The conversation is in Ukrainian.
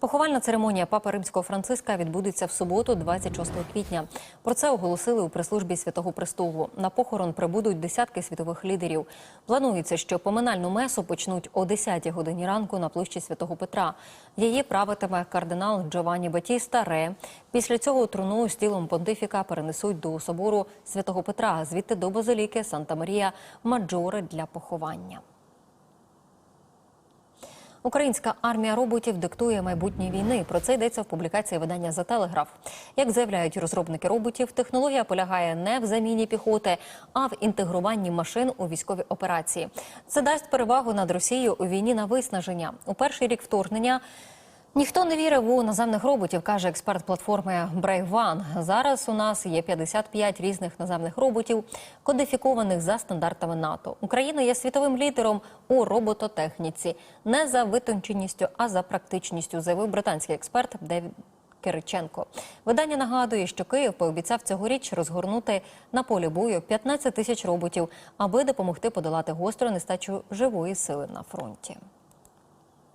Поховальна церемонія папи римського Франциска відбудеться в суботу, 26 квітня. Про це оголосили у прес-службі Святого Престолу. На похорон прибудуть десятки світових лідерів. Планується, що поминальну месу почнуть о 10 годині ранку на площі Святого Петра. Її правитиме кардинал Джованні Батіста Ре. Після цього труну з тілом понтифіка перенесуть до собору Святого Петра, звідти до базиліки Санта Марія Маджоре для поховання. Українська армія роботів диктує майбутнє війни. Про це йдеться в публікації видання за телеграф. Як заявляють розробники роботів, технологія полягає не в заміні піхоти, а в інтегруванні машин у військові операції. Це дасть перевагу над Росією у війні на виснаження. У перший рік вторгнення. Ніхто не вірив у наземних роботів, каже експерт платформи One. Зараз у нас є 55 різних наземних роботів, кодифікованих за стандартами НАТО. Україна є світовим лідером у робототехніці, не за витонченістю, а за практичністю, заявив британський експерт Девід. Кириченко видання нагадує, що Київ пообіцяв цьогоріч розгорнути на полі бою 15 тисяч роботів, аби допомогти подолати гостру нестачу живої сили на фронті.